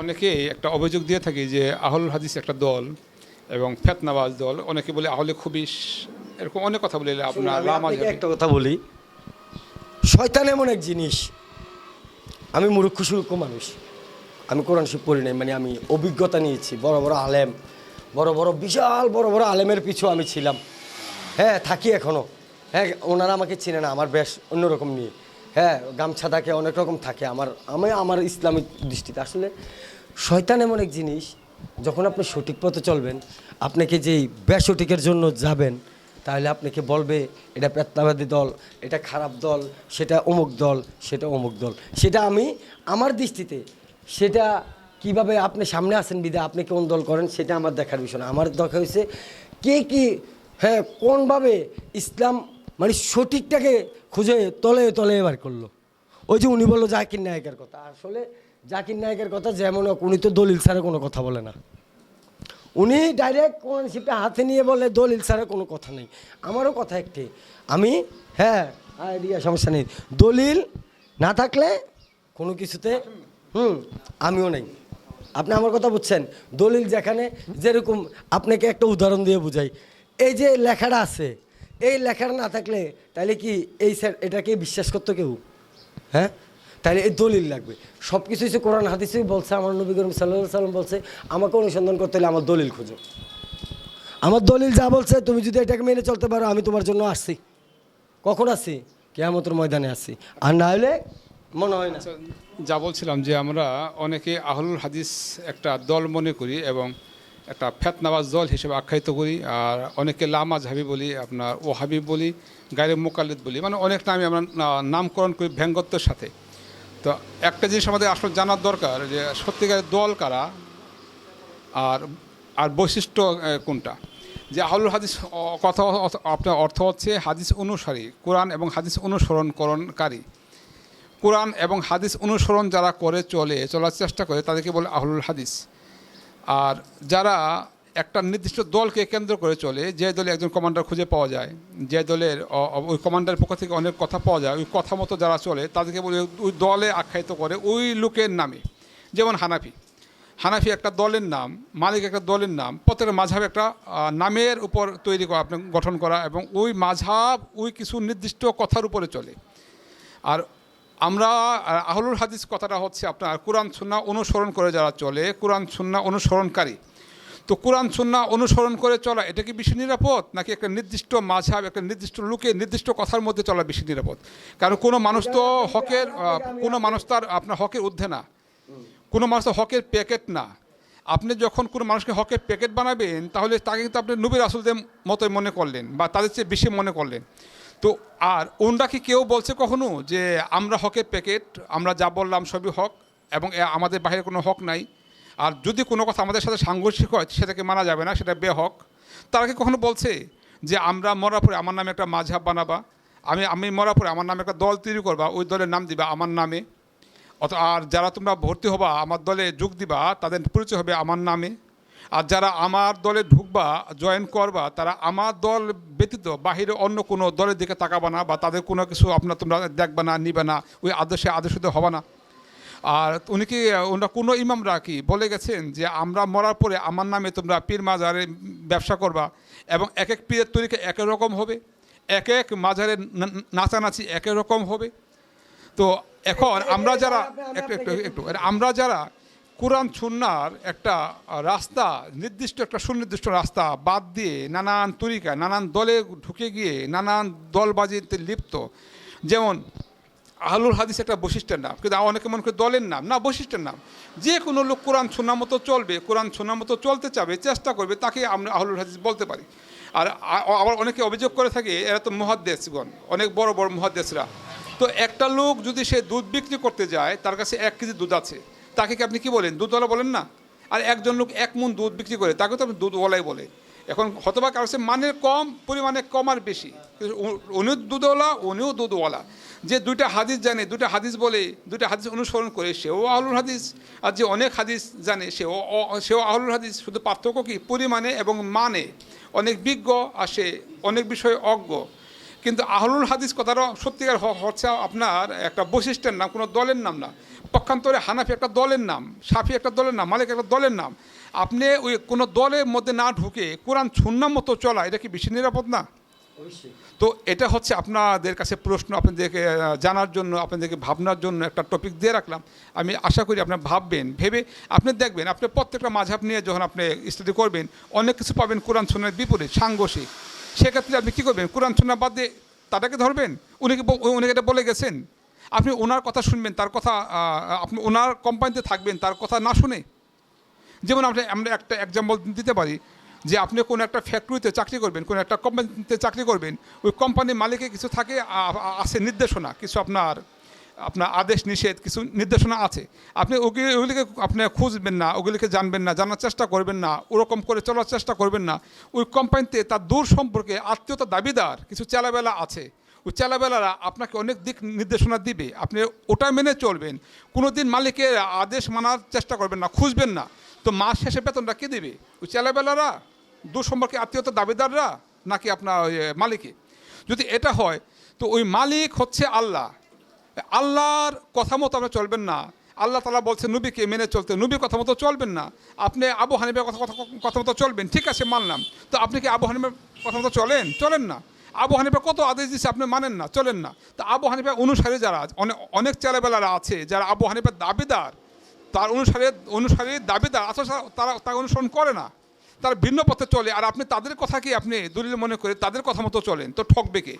অনেকেই একটা অভিযোগ দিয়ে থাকি যে আহল হাদিস একটা দল এবং ফেতনাবাজ দল। অনেকে বলে আহলে খুবিস এরকম অনেক কথা বলে আপনার একটা কথা বলি। শয়তান এমন এক জিনিস। আমি মূর্খ সুরক্ষ মানুষ। আমি কোরআন শিব পড়ি নাই মানে আমি অভিজ্ঞতা নিয়েছি। বড় বড় আলেম বড় বড় বিশাল বড় বড় আলেমের পিছু আমি ছিলাম। হ্যাঁ থাকি এখনও হ্যাঁ ওনারা আমাকে চিনে না আমার বেশ অন্যরকম নিয়ে। হ্যাঁ গামছা থাকে, অনেক রকম থাকে আমার, আমি আমার ইসলামিক দৃষ্টিতে। আসলে শয়তান এমন এক জিনিস, যখন আপনি সঠিক পথে চলবেন আপনাকে যেই বেসঠিকের জন্য যাবেন, তাহলে আপনাকে বলবে, এটা পেতনাবাদী দল, এটা খারাপ দল, সেটা অমুক দল, সেটা অমুক দল। সেটা আমি, আমার দৃষ্টিতে, সেটা কীভাবে আপনি সামনে আসেন বিদে, আপনি কোন দল করেন, সেটা আমার দেখার বিষয় না। আমার দেখা হয়েছে, কে কি হ্যাঁ কোনভাবে ইসলাম মানে সঠিকটাকে খুঁজে তলে তলে এবার করল। ওই যে উনি বলল জাকির নায়কের কথা। আসলে জাকির নায়কের কথা যেমন হোক, উনি তো দলিল ছাড়া কোনো কথা বলে না। উনি ডাইরেক্ট কোরআনশিপটা হাতে নিয়ে বলে দলিল ছাড়া কোনো কথা নেই। আমারও কথা একটি। আমি হ্যাঁ আইডিয়া সমস্যা নেই। দলিল না থাকলে কোনো কিছুতে, হুম, আমিও নেই। আপনি আমার কথা বুঝছেন? দলিল যেখানে, যেরকম আপনাকে একটা উদাহরণ দিয়ে বুঝাই। এই যে লেখাটা আছে এই লেখাটা না থাকলে তাহলে কি এই স্যার এটাকে বিশ্বাস করতো কেউ? হ্যাঁ? তাহলে এই দলিল লাগবে। সব কিছু হচ্ছে কোরআন হাদিসেই বলছে আমার নবী করিম সাল্লাহ সাল্লাম বলছে আমাকে অনুসন্ধান করতে হলে আমার দলিল খুঁজো। আমার দলিল যা বলছে তুমি যদি এটাকে মেনে চলতে পারো আমি তোমার জন্য আসছি। কখন আসছি? কেয়ামতের ময়দানে আসছি। আর না হলে মনে হয় না। আচ্ছা, যা বলছিলাম যে আমরা অনেকে আহলুল হাদিস একটা দল মনে করি এবং একটা ফেতনাবাজ দল হিসেবে আখ্যায়িত করি, আর অনেকে লামাজ হাবি বলি, আপনার ও হাবিব বলি, গায়ের মোকাল্লিদ বলি মানে অনেক নামই আমরা নামকরণ করি ব্যঙ্গত্বের সাথে। তো একটা জিনিস আমাদের আসলে জানার দরকার যে সত্যিকারের দল কারা, আর আর বৈশিষ্ট্য কোনটা? যে আহলুল হাদিস কথা আপনার অর্থ হচ্ছে হাদিস অনুসারী, কোরআন এবং হাদিস অনুসরণকরণকারী। কোরআন এবং হাদিস অনুসরণ যারা করে চলে, চলার চেষ্টা করে, তাদেরকে বলে আহলুল হাদিস। আর যারা একটা নির্দিষ্ট দলকে কেন্দ্র করে চলে, যে দলে একজন কমান্ডার খুঁজে পাওয়া যায়, যে দলের ওই কমান্ডারের পক্ষ থেকে অনেক কথা পাওয়া যায়, ওই কথা মতো যারা চলে, তাদেরকে বলে ওই দলে আখ্যায়িত করে ওই লোকের নামে। যেমন হানাফি। হানাফি একটা দলের নাম, মালিক একটা দলের নাম প্রত্যেকটা মাঝহাব একটা নামের উপর তৈরি করা, আপনার গঠন করা এবং ওই মাঝহাব ওই কিছু নির্দিষ্ট কথার উপরে চলে। আর আমরা আহ, আহলুল হাদিস কথাটা হচ্ছে আপনার কোরআন সুন্না অনুসরণ করে যারা চলে কোরআন সুন্না অনুসরণকারী। তো কোরআন সুন্না অনুসরণ করে চলা এটা কি বেশি নিরাপদ? নাকি একটা নির্দিষ্ট মাঝাব একটা নির্দিষ্ট লোকে নির্দিষ্ট কথার মধ্যে চলা বেশি নিরাপদ? কারণ কোনো মানুষ তো হকের কোনো মানুষ তার আপনার হকের ঊর্ধ্বে না। কোনো মানুষ তো হকের প্যাকেট না। আপনি যখন কোনো মানুষকে হকের প্যাকেট বানাবেন তাহলে তাকে কিন্তু আপনি নবীর আসলদের মতোই মনে করলেন বা তাদের চেয়ে বেশি মনে করলেন। তো আর ওনরা কি কেউ বলছে কখনো যে আমরা হকের প্যাকেট, আমরা যা বললাম সবই হক এবং আমাদের বাইরে কোনো হক নাই? আর যদি কোনো কথা আমাদের সাথে সাংঘর্ষিক হয়, সেটাকে মানা যাবে না, সেটা বেহক। তারা কি কখনো বলছে যে আমরা মরার পরে আমার নামে একটা মাঝহাব বানাবা? আমি আমি মরার পরে আমার নামে একটা দল তৈরি করবা, ওই দলের নাম দিবা আমার নামে। অত, আর যারা তোমরা ভর্তি হবা, আমার দলে যোগ দিবা, তাদের পরিচয় হবে আমার নামে। আর যারা আমার দলে ঢুকবা জয়েন করবা তারা আমার দল ব্যতীত বাহিরে অন্য কোনো দলের দিকে তাকাবা না বা তাদের কোনো কিছু আপনার তোমরা দেখবা না নিবে না ওই আদর্শে আদর্শিত হবা না আর উনি কি ওনারা কোনো ইমামরা কি বলে গেছেন যে আমরা মরার পরে আমার নামে তোমরা পীর মাজারে ব্যবসা করবা এবং এক এক পীরের তরিকা এক এক রকম হবে এক এক মাজারের নাচানাচি এক এক রকম হবে তো এখন আমরা যারা একটু একটু একটু আমরা যারা কোরআন সুন্নার একটা রাস্তা, নির্দিষ্ট একটা সুনির্দিষ্ট রাস্তা বাদ দিয়ে নানান তরিকা নানান দলে ঢুকে গিয়ে নানান দলবাজিতে লিপ্ত। যেমন আহলুল হাদিস একটা বৈশিষ্ট্যের নাম, কিন্তু অনেকে মনে করে দলের নাম। না, বৈশিষ্ট্যের নাম। যে কোনো লোক কোরআন শোনা মতো চলবে, কোরআন শোনা মতো চলতে চাবে, চেষ্টা করবে, তাকে আমরা আহলুল হাদিস বলতে পারি। আর আবার অনেকে অভিযোগ করে থাকে, এরা তো মহাদ্দেশগণ অনেক বড় বড় মহাদ্দেশরা তো একটা লোক যদি সে দুধ বিক্রি করতে যায়, তার কাছে এক কেজি দুধ আছে। তাকে কি আপনি কি বলেন? দুধওয়ালা বলেন না? আর একজন লোক এক মন দুধ বিক্রি করে তাকে তো আপনি দুধওয়ালাই বলে। এখন হতবা কারও সে মানের কম, পরিমাণে কম আর বেশি। উনিও দুধওয়ালা উনিও দুধওয়ালা। যে দুইটা হাদিস জানে, দুইটা হাদিস বলে, দুইটা হাদিস অনুসরণ করে, সেও আহলুল হাদিস। আর যে অনেক হাদিস জানে, সেও সেও আহলুল হাদিস। শুধু পার্থক্য কি? পরিমাণে এবং মানে। অনেক বিজ্ঞ আর সে অনেক বিষয়ে অজ্ঞ। কিন্তু আহলুল হাদিস কথাটা সত্যিকার হচ্ছে আপনার একটা বৈশিষ্ট্যের নাম কোনো দলের নাম না। পক্ষান্তরে হানাফি একটা দলের নাম সাফি একটা দলের নাম মালিক একটা দলের নাম। আপনি ওই কোনো দলের মধ্যে না ঢুকে কোরআন সুন্নাহ মতো চলা এটা কি বেশি নিরাপদ না? তো এটা হচ্ছে আপনাদের কাছে প্রশ্ন আপনাদেরকে জানার জন্য আপনাদেরকে ভাবনার জন্য একটা টপিক দিয়ে রাখলাম। আমি আশা করি আপনার ভাববেন ভেবে আপনি দেখবেন আপনি প্রত্যেকটা মাঝাব নিয়ে যখন আপনি স্টাডি করবেন অনেক কিছু পাবেন কোরআন সুন্নার বিপরীত সাংঘর্ষিক। সেক্ষেত্রে আপনি কী করবেন? কোরআন সুন্না বাদ দিয়ে তাটাকে ধরবেন? উনি কি উনি এটা বলে গেছেন। আপনি ওনার কথা শুনবেন, তার কথা আপনি ওনার কোম্পানিতে থাকবেন, তার কথা না শুনে। যেমন আপনি, আমরা একটা এক্সাম্পল দিতে পারি, যে আপনি কোনো একটা ফ্যাক্টরিতে চাকরি করবেন, কোনো একটা কোম্পানিতে চাকরি করবেন, ওই কোম্পানির মালিকে কিছু থাকে আছে নির্দেশনা, কিছু আপনার আপনার আদেশ, নিষেধ কিছু নির্দেশনা আছে। আপনি ওগুলি, ওগুলিকে আপনি খুঁজবেন না, ওগুলিকে জানবেন না, জানার চেষ্টা করবেন না, ওরকম করে চলার চেষ্টা করবেন না। ওই কোম্পানিতে তার দূর সম্পর্কে আত্মীয়তা দাবিদার কিছু চেলাবেলা আছে। ওই চেলাবেলারা আপনাকে অনেক দিক নির্দেশনা দিবে। আপনি ওটা মেনে চলবেন। কোনো দিন মালিকের আদেশ মানার চেষ্টা করবেন না, খুঁজবেন না। তো মাস শেষে বেতনটা কে দেবে? ওই চেলাবেলারা? দূর সম্পর্কে আত্মীয়তা দাবিদাররা? নাকি আপনার মালিকে? যদি এটা হয়, তো ওই মালিক হচ্ছে আল্লাহ। আল্লাহর কথা মতো আপনি চলবেন না। আল্লাহ তালা বলছে, নবীকে মেনে চলতে, নবীর কথা মতো চলবেন না। আপনি আবু হানিফের কথা কথা কথা মতো চলবেন। ঠিক আছে, মানলাম। তো আপনি কি আবু হানিফের কথা মতো চলেন? চলেন না। আবু হানিফা কত আদেশ দিচ্ছে আপনি মানেন না, চলেন না। তো আবু হানিফা অনুসারী যারা অনেক অনেক ছেলেবেলারা আছে, যারা আবু হানিফার দাবিদার, তার অনুসারে, অনুসারী দাবিদার অথচ তারা তার অনুসরণ করে না। তারা ভিন্ন পথে চলে, আর আপনি তাদের কথাকে আপনি দলিল মনে করে তাদের কথা মতো চলেন? তো ঠকবে কে?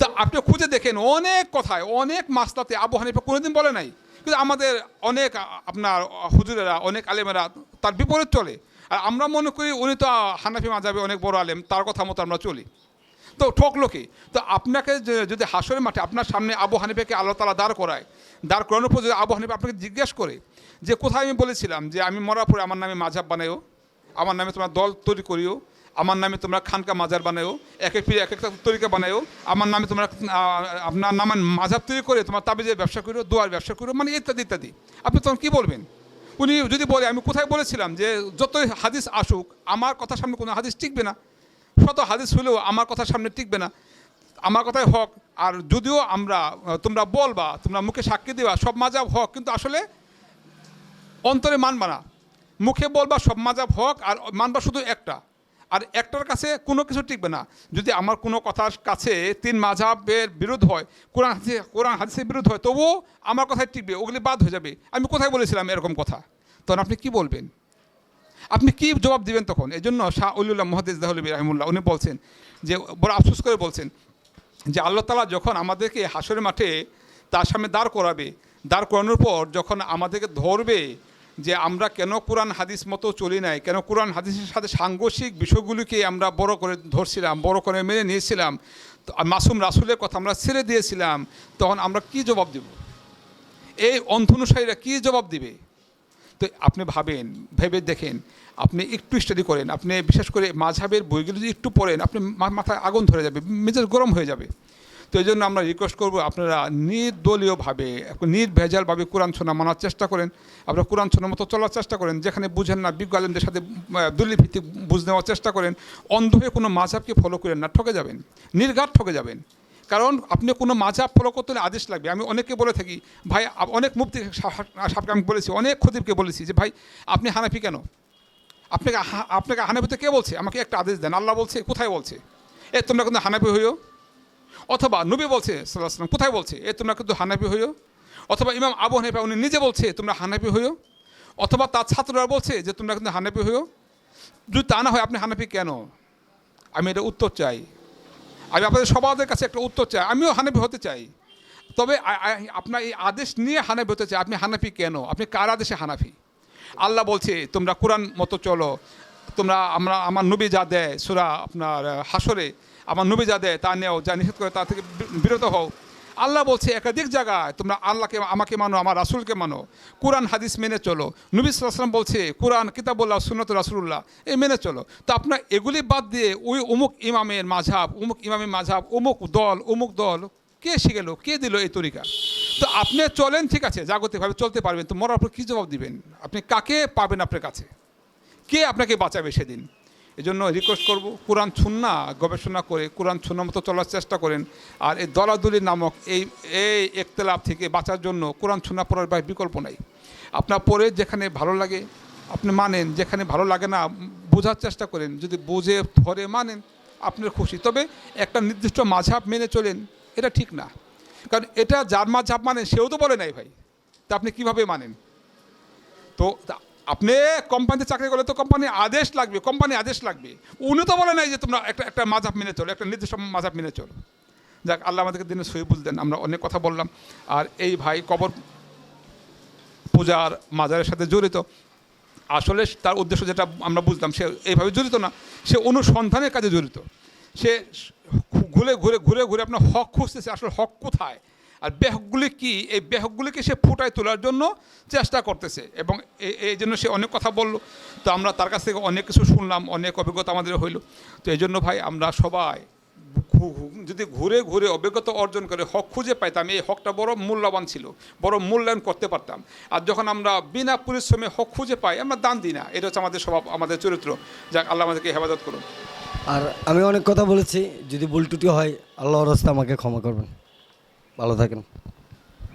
তা আপনি খুঁজে দেখেন, অনেক কথায়, অনেক মাসলাতে আবু হানিফা কোনোদিন বলে নাই। কিন্তু আমাদের অনেক আপনার হুজুরেরা, অনেক আলেমেরা তার বিপরীত চলে। আর আমরা মনে করি উনি তো হানাফি মাজাবে অনেক বড় আলেম, তার কথা মতো আমরা চলি। তো ঠকলো কি? তো আপনাকে যদি হাসরের মাঠে আপনার সামনে আবু হানিফাকে আল্লাহ তালা দাঁড় করায়, দাঁড় করানোর পর যদি আবু হানিফা আপনাকে জিজ্ঞেস করে যে, কোথায় আমি বলেছিলাম যে, আমি মরার পরে আমার নামে মাঝাব বানাইও? আমার নামে তোমার দল তৈরি করিও? আমার নামে তোমরা খানকা মাজার বানায়ো এক এক এক একটা তরিকা বানায়ো আমার নামে তোমরা আপনার নামে মাঝাব তৈরি করে তোমার তাবিজের ব্যবসা করো দোয়ার ব্যবসা করো মানে ইত্যাদি ইত্যাদি। আপনি তখন কী বলবেন? উনি যদি বলে, আমি কোথায় বলেছিলাম যে যতই হাদিস আসুক, আমার কথার সামনে কোনো হাদিস টিকবে না। শত হাদিস হলেও আমার কথার সামনে টিকবে না। আমার কথাই হক, আর যদিও আমরা তোমরা বলবা, তোমরা মুখে সাক্ষী দিবা, সব মাজাব হক, কিন্তু আসলে অন্তরে মানবা না। মুখে বলবা সব মাজাব হক, আর মানবা শুধু একটা। আর একটার কাছে কোনো কিছু টিকবে না। যদি আমার কোনো কথার কাছে তিন মাঝাবের বিরোধ হয়, কোরআন হাদিসে, কোরআন হাদিসের বিরোধ হয়, তবুও আমার কথাই টিকবে, ওগুলি বাদ হয়ে যাবে। আমি কোথায় বলেছিলাম এরকম কথা? তখন আপনি কি বলবেন? আপনি কি জবাব দিবেন তখন? এই জন্য শাহ উল্লাহ মহাদিস দাহলবী রহমুল্লাহ, উনি বলছেন যে, বড় আফসোস করে বলছেন যে, আল্লাহ তালা যখন আমাদেরকে হাসরের মাঠে তার সামনে দাঁড় করাবে, দাঁড় করানোর পর যখন আমাদেরকে ধরবে যে আমরা কেন কোরআন হাদিস মতো চলি নাই? কেন কোরআন হাদিসের সাথে সাংঘর্ষিক বিষয়গুলিকে আমরা বড় করে ধরছিলাম, বড় করে মেনে নিয়েছিলাম? তো মাসুম রাসুলের কথা আমরা ছেড়ে দিয়েছিলাম, তখন আমরা কি জবাব দেব? এই অন্ধনুসারীরা কি জবাব দিবে? তো আপনি ভাবেন, ভেবে দেখেন, আপনি একটু স্টাডি করেন, আপনি বিশেষ করে মাঝাবের বইগুলো যদি একটু পড়েন, আপনি মাথায় আগুন ধরে যাবে, মেজাজ গরম হয়ে যাবে। তো এই জন্য আমরা রিকোয়েস্ট করব আপনারা নির্দলীয়ভাবে, নির্ভেজালভাবে কোরআন শোনা মানার চেষ্টা করেন। আপনারা কোরআন শোনার মতো চলার চেষ্টা করেন, যেখানে বুঝেন না বিজ্ঞ আলেমদের সাথে দলীয় ভিত্তিক বুঝ নেওয়ার চেষ্টা করেন। অন্ধ হয়ে কোনো মাঝাবকে ফলো করেন না, ঠকে যাবেন, নির্ঘাত ঠকে যাবেন। কারণ আপনি কোনো মাঝাব ফলো করতে হলে আদেশ লাগবে। আমি অনেককে বলে থাকি, ভাই অনেক মুক্তি সাহেবকে আমি বলেছি, অনেক খতিবকে বলেছি যে, ভাই, আপনি হানাফি কেন? আপনাকে আপনাকে হানাফিতে কে বলছে? আমাকে একটা আদেশ দেন, আল্লাহ বলছে, কোথায় বলছে? এ, তোমরা কিন্তু হানাফি হইও। অথবা নবী বলছে সাল্লাহ সাল্লাম কোথায় বলছে? এ তোমরা কিন্তু হানাফি হইও। অথবা ইমাম আবু হানিফা, উনি নিজে বলছে, তোমরা হানাফি হইও। অথবা তার ছাত্ররা বলছে যে, তোমরা কিন্তু হানাফি হইও। যদি তা না হয়, আপনি হানাফি কেন? আমি এটা উত্তর চাই। আমি আপনাদের সবার কাছে একটা উত্তর চাই। আমিও হানাফি হতে চাই। তবে আপনার এই আদেশ নিয়ে হানাফি হতে চাই। আপনি হানাফি কেন? আপনি কার আদেশে হানাফি? আল্লাহ বলছে, তোমরা কোরআন মতো চলো। তোমরা, আমরা, আমার নবী যা দেয়, সুরা আপনার হাসরে আমার নবী যা দেয় তা নেও, যা নিষেধ করে তা থেকে বিরত হও। আল্লাহ বলছে, একাধিক জায়গায় তোমরা আল্লাহকে, আমাকে মানো, আমার রাসুলকে মানো। কোরআন, হাদিস মেনে চলো। নবী সাল্লাম বলছে, কোরআন, কিতাবুল্লাহ সুনত রাসুল্লাহ এই মেনে চলো। তো আপনার এগুলি বাদ দিয়ে ওই অমুক ইমামের মাঝাব অমুক ইমামের মাঝাব অমুক দল অমুক দল, কে শিখেলো, কে দিল এই তরিকা? তো আপনি চলেন, ঠিক আছে, জাগতিকভাবে চলতে পারবেন। তো মরার পর কী জবাব দিবেন? আপনি কাকে পাবেন আপনার কাছে? কে আপনাকে বাঁচাবে সেদিন? এই জন্য রিকোয়েস্ট করব, কোরআন ছুন্না গবেষণা করে, কোরআন ছুন্না মতো চলার চেষ্টা করেন। আর এই দলাদলি নামক এই এই একতলাপ থেকে বাঁচার জন্য কোরআন ছুন্না পড়ার ভাই বিকল্প নাই। আপনার পড়ে যেখানে ভালো লাগে, আপনি মানেন, যেখানে ভালো লাগে না, বোঝার চেষ্টা করেন। যদি বুঝে, ধরে মানেন, আপনার খুশি। তবে একটা নির্দিষ্ট মাঝাব মেনে চলেন, এটা ঠিক না। কারণ এটা যার মাঝাব মানে সেও তো বলে নাই ভাই। তা আপনি কীভাবে মানেন? তা- আপনি কোম্পানিতে চাকরি করলে তো কোম্পানি আদেশ লাগবে কোম্পানি আদেশ লাগবে। উনি তো বলে নাই যে তোমরা একটা একটা মাঝাব মেনে চলো, একটা নির্দিষ্ট মাঝাব মেনে চলো। যাক, আল্লাহ আমাদেরকে দিনে সই বুঝ দেন, আমরা অনেক কথা বললাম। আর এই ভাই কবর পূজার মাজারের সাথে জড়িত। আসলে তার উদ্দেশ্য যেটা আমরা বুঝলাম, সে এইভাবে জড়িত না, সে অনুসন্ধানের কাজে জড়িত। সে ঘুরে ঘুরে ঘুরে ঘুরে আপনার হক খুঁজতেছে, আসলে হক কোথায়? আর বেহকগুলি কি? এই বেহকগুলিকে সে ফুটায় তোলার জন্য চেষ্টা করতেছে এবং এই জন্য সে অনেক কথা বলল। তো আমরা তার কাছ থেকে অনেক কিছু শুনলাম, অনেক অভিজ্ঞতা আমাদের হইল। তো এই জন্য ভাই আমরা সবাই যদি ঘুরে ঘুরে অভিজ্ঞতা অর্জন করে, হক খুঁজে পাইতাম, এই হকটা বড় মূল্যবান ছিল, বড় মূল্যায়ন করতে পারতাম। আর যখন আমরা বিনা পরিশ্রমে হক খুঁজে পাই, আমরা দান দিই না। এটা হচ্ছে আমাদের স্বভাব, আমাদের চরিত্র। যাক, আল্লাহ আমাদেরকে হেফাজত করুন। আর আমি অনেক কথা বলেছি, যদি ভুল টুটি হয়, আল্লাহর রাস্তা আমাকে ক্ষমা করবেন। ভালো থাকেন।